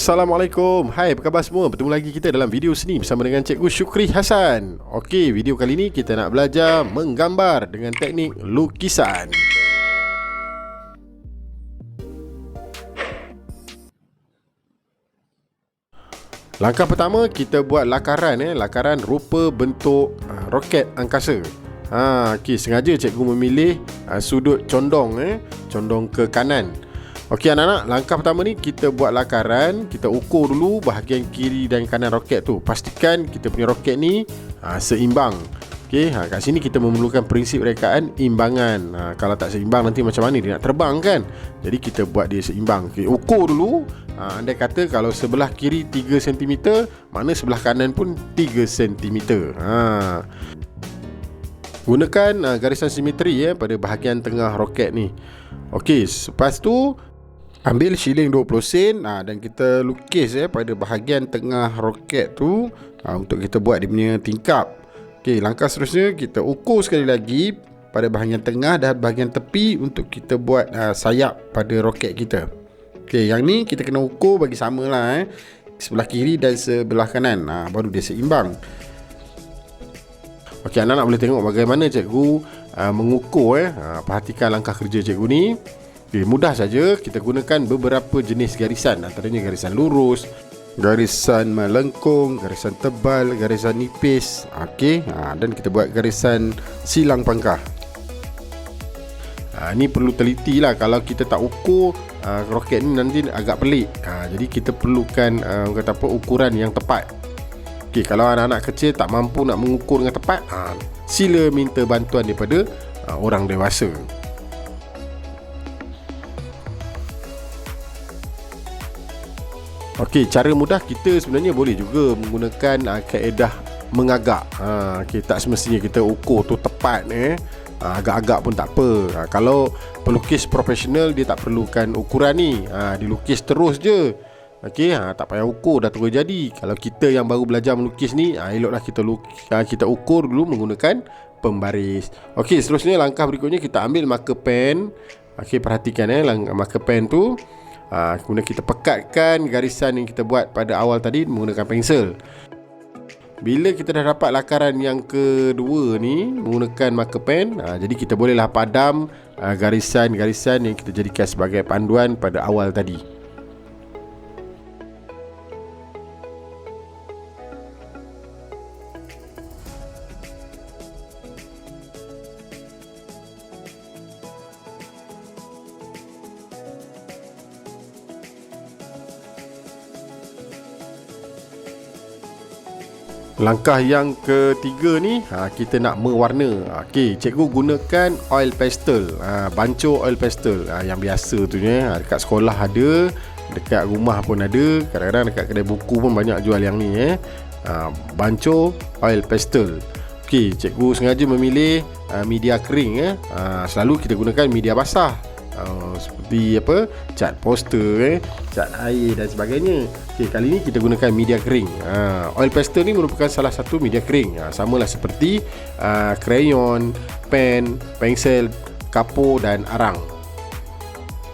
Assalamualaikum Hai apa khabar semua Bertemu lagi kita dalam video seni Bersama dengan Cikgu Syukri Hasan Okey video kali ni kita nak belajar Menggambar dengan teknik lukisan Langkah pertama kita buat lakaran eh lakaran rupa bentuk uh, roket angkasa. Ha okey sengaja cikgu memilih uh, sudut condong eh condong ke kanan. Okey anak-anak, langkah pertama ni kita buat lakaran, kita ukur dulu bahagian kiri dan kanan roket tu. Pastikan kita punya roket ni uh, seimbang. Okey, ha, kat sini kita memerlukan prinsip rekaan imbangan. Ha, kalau tak seimbang nanti macam mana dia nak terbang kan? Jadi kita buat dia seimbang. Okey, ukur dulu. Ha, anda kata kalau sebelah kiri 3 cm, mana sebelah kanan pun 3 cm. Ha. Gunakan uh, garisan simetri ya pada bahagian tengah roket ni. Okey, lepas tu ambil shilling 20 sen ha, dan kita lukis ya pada bahagian tengah roket tu ha, untuk kita buat dia punya tingkap. Okey, langkah seterusnya kita ukur sekali lagi pada bahagian tengah dan bahagian tepi untuk kita buat uh, sayap pada roket kita. Okey, yang ni kita kena ukur bagi samalah eh. Sebelah kiri dan sebelah kanan. Ha, baru dia seimbang. Okey, anak-anak boleh tengok bagaimana cikgu uh, mengukur eh. Ha, perhatikan langkah kerja cikgu ni. Okay, mudah saja kita gunakan beberapa jenis garisan antaranya garisan lurus, garisan melengkung, garisan tebal, garisan nipis. Okey, ha, dan kita buat garisan silang pangkah. Ha, ni perlu teliti lah kalau kita tak ukur ha, roket ni nanti agak pelik. Ha, jadi kita perlukan ha, kata apa ukuran yang tepat. Okey, kalau anak-anak kecil tak mampu nak mengukur dengan tepat, ha, sila minta bantuan daripada ha, orang dewasa. Okey, cara mudah kita sebenarnya boleh juga menggunakan uh, kaedah mengagak. Ha, okay, tak semestinya kita ukur tu tepat eh. Ha, agak-agak pun tak apa. Ha, kalau pelukis profesional dia tak perlukan ukuran ni. Ha, dilukis terus je. Okey, ha, tak payah ukur dah terus jadi. Kalau kita yang baru belajar melukis ni, ha, eloklah kita lukis, ha, kita ukur dulu menggunakan pembaris. Okey, seterusnya langkah berikutnya kita ambil marker pen. Okey, perhatikan eh marker pen tu ha, Kemudian kita pekatkan garisan yang kita buat pada awal tadi menggunakan pensel. Bila kita dah dapat lakaran yang kedua ni menggunakan marker pen ha, Jadi kita bolehlah padam ha, garisan-garisan yang kita jadikan sebagai panduan pada awal tadi Langkah yang ketiga ni ha, Kita nak mewarna. Okey, cikgu gunakan oil pastel. Ha, Banco oil pastel. Ha, Yang biasa tu ni ha, Dekat sekolah ada Dekat rumah pun ada. Kadang-kadang dekat kedai buku pun banyak jual yang ni eh. ha, Banco oil pastel. Okey, cikgu sengaja memilih uh, media kering eh. Ha, selalu kita gunakan media basah. Uh, seperti apa? Cat poster eh. Cat air dan sebagainya okey kali ni kita gunakan media kering. Uh, oil pastel ni merupakan salah satu media kering. Uh, samalah seperti uh, crayon pen pensel kapo dan arang.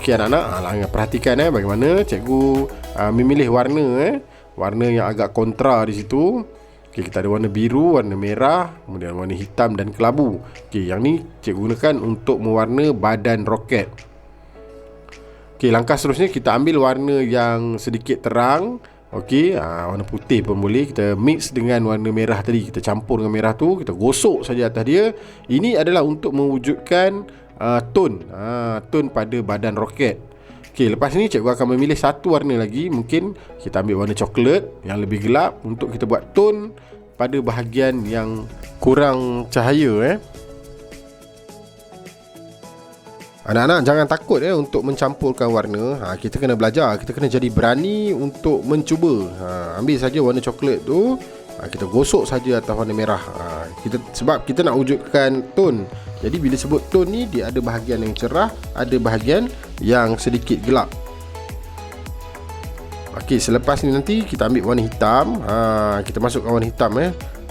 Okey anak-anak uh, perhatikan eh bagaimana cikgu uh, memilih warna eh. Warna yang agak kontra di situ. Okay, kita ada warna biru, warna merah, kemudian warna hitam dan kelabu. Okay, yang ni cikgu gunakan untuk mewarna badan roket. Okey, langkah seterusnya kita ambil warna yang sedikit terang. Okey, ha, warna putih pun boleh. Kita mix dengan warna merah tadi. Kita campur dengan merah tu, kita gosok saja atas dia. Ini adalah untuk mewujudkan uh, tone, uh, tone pada badan roket. Okey, lepas ni cikgu akan memilih satu warna lagi. Mungkin kita ambil warna coklat yang lebih gelap untuk kita buat tone pada bahagian yang kurang cahaya eh. Anak-anak jangan takut ya untuk mencampurkan warna. Ha, kita kena belajar, kita kena jadi berani untuk mencuba. Ha, ambil saja warna coklat tu, ha, kita gosok saja atas warna merah. Ha, kita sebab kita nak wujudkan tone. Jadi bila sebut tone ni dia ada bahagian yang cerah, ada bahagian yang sedikit gelap. Okey, selepas ni nanti kita ambil warna hitam. Ha, kita masukkan warna hitam eh.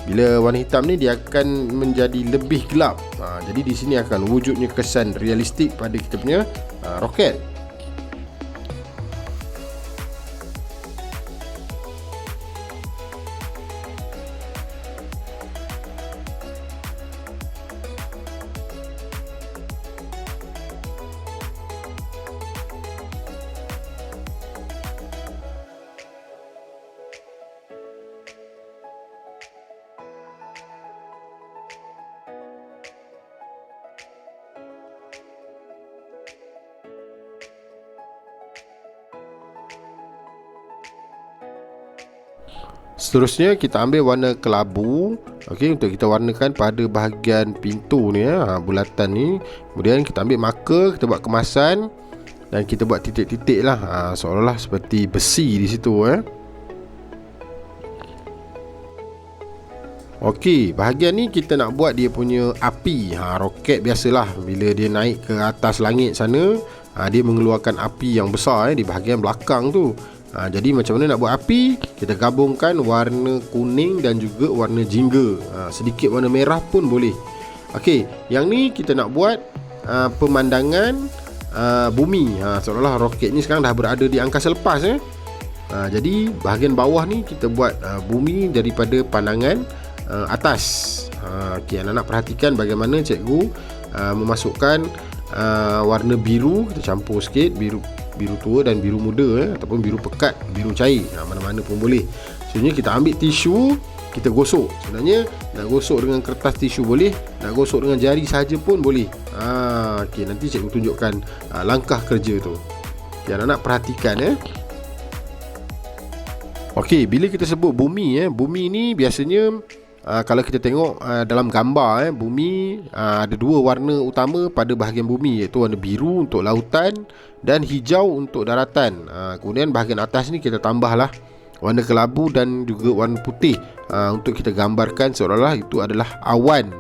Bila warna hitam ni dia akan menjadi lebih gelap. Ha, jadi di sini akan wujudnya kesan realistik pada kita punya ha, roket. Seterusnya kita ambil warna kelabu Okey untuk kita warnakan pada bahagian pintu ni ya, ha, bulatan ni. Kemudian kita ambil marker, kita buat kemasan dan kita buat titik-titik lah ha, seolah-olah seperti besi di situ eh. Okey, bahagian ni kita nak buat dia punya api. Ha, roket biasalah bila dia naik ke atas langit sana, ha, dia mengeluarkan api yang besar eh, di bahagian belakang tu. Ha, jadi macam mana nak buat api? Kita gabungkan warna kuning dan juga warna jingga ha, Sedikit warna merah pun boleh. Okey, yang ni kita nak buat uh, pemandangan uh, bumi. Ha, Seolah-olah roket ni sekarang dah berada di angkasa lepas eh? ha, Jadi bahagian bawah ni kita buat uh, bumi daripada pandangan uh, atas. Ha, Okey, anak-anak perhatikan bagaimana cikgu uh, memasukkan uh, warna biru. Kita campur sikit, biru biru tua dan biru muda eh, ataupun biru pekat, biru cair. Ha, mana-mana pun boleh. Sebenarnya kita ambil tisu, kita gosok. Sebenarnya nak gosok dengan kertas tisu boleh, nak gosok dengan jari saja pun boleh. Ha, okey, nanti cikgu tunjukkan ha, langkah kerja tu. Okay, anak-anak perhatikan eh. Okey, bila kita sebut bumi eh, bumi ni biasanya Uh, kalau kita tengok uh, dalam gambar eh, bumi uh, ada dua warna utama pada bahagian bumi iaitu warna biru untuk lautan dan hijau untuk daratan. Uh, kemudian bahagian atas ni kita tambahlah warna kelabu dan juga warna putih uh, untuk kita gambarkan seolah-olah itu adalah awan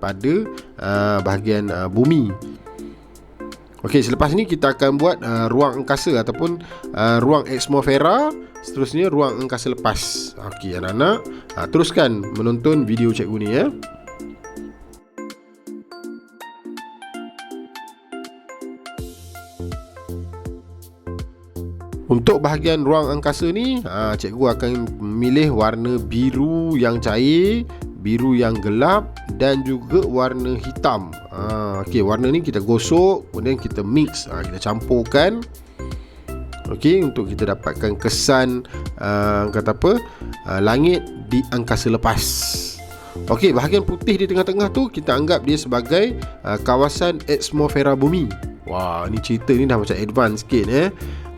pada uh, bahagian uh, bumi. Okey, selepas ni kita akan buat uh, ruang angkasa ataupun uh, ruang atmosfera Seterusnya ruang angkasa lepas. Okey anak-anak ha, Teruskan menonton video cikgu ni ya. Untuk bahagian ruang angkasa ni ha, Cikgu akan memilih warna biru yang cair Biru yang gelap Dan juga warna hitam. Ha, Okey warna ni kita gosok Kemudian kita mix. Ha, Kita campurkan okey untuk kita dapatkan kesan uh, kata apa uh, langit di angkasa lepas. Okey bahagian putih di tengah-tengah tu kita anggap dia sebagai uh, kawasan atmosfera bumi. Wah ni cerita ni dah macam advance sikit eh.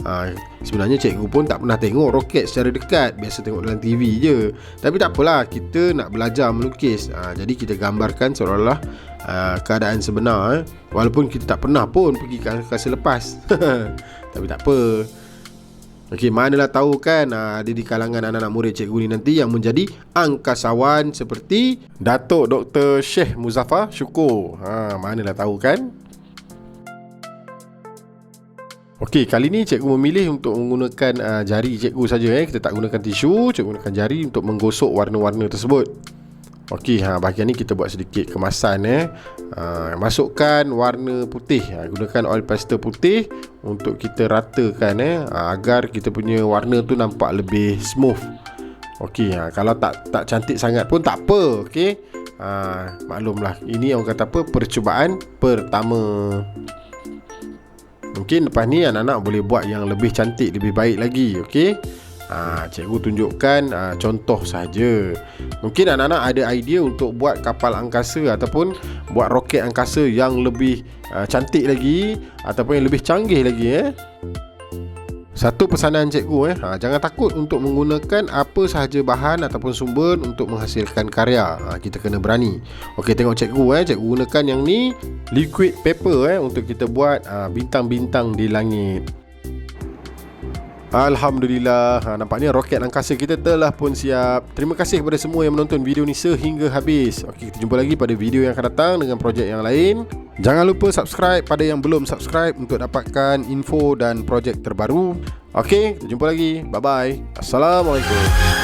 Ha, sebenarnya cikgu pun tak pernah tengok roket secara dekat. Biasa tengok dalam TV je. Tapi tak apalah Kita nak belajar melukis. Ha, Jadi kita gambarkan seolah-olah uh, Keadaan sebenar eh. Walaupun kita tak pernah pun Pergi ke angkasa lepas. Tapi tak apa Okey, manalah tahu kan ada di kalangan anak-anak murid cikgu ni nanti yang menjadi angkasawan seperti Datuk Dr. Syekh Muzaffar Syukur. Ha, manalah tahu kan? Okey, kali ni cikgu memilih untuk menggunakan uh, jari cikgu saja eh. Kita tak gunakan tisu, cikgu gunakan jari untuk menggosok warna-warna tersebut. Okey, ha, bahagian ni kita buat sedikit kemasan eh. Ha, masukkan warna putih. Ha, gunakan oil pastel putih untuk kita ratakan eh ha, agar kita punya warna tu nampak lebih smooth. Okey, ha, kalau tak tak cantik sangat pun tak apa, okey. Ha, maklumlah, ini orang kata apa? percubaan pertama. Mungkin lepas ni anak-anak boleh buat yang lebih cantik, lebih baik lagi, okey. Ha, cikgu tunjukkan ha, contoh saja. Mungkin anak-anak ada idea untuk buat kapal angkasa ataupun buat roket angkasa yang lebih ha, cantik lagi ataupun yang lebih canggih lagi eh. Satu pesanan cikgu eh, ha, jangan takut untuk menggunakan apa sahaja bahan ataupun sumber untuk menghasilkan karya. Ha, kita kena berani. Okey tengok cikgu eh, cikgu gunakan yang ni liquid paper eh untuk kita buat ha, bintang-bintang di langit. Alhamdulillah. Ha, Nampaknya roket angkasa kita telah pun siap. Terima kasih kepada semua yang menonton video ni sehingga habis. Okey, kita jumpa lagi pada video yang akan datang dengan projek yang lain. Jangan lupa subscribe pada yang belum subscribe Untuk dapatkan info dan projek terbaru. Okey, kita jumpa lagi. Bye-bye. Assalamualaikum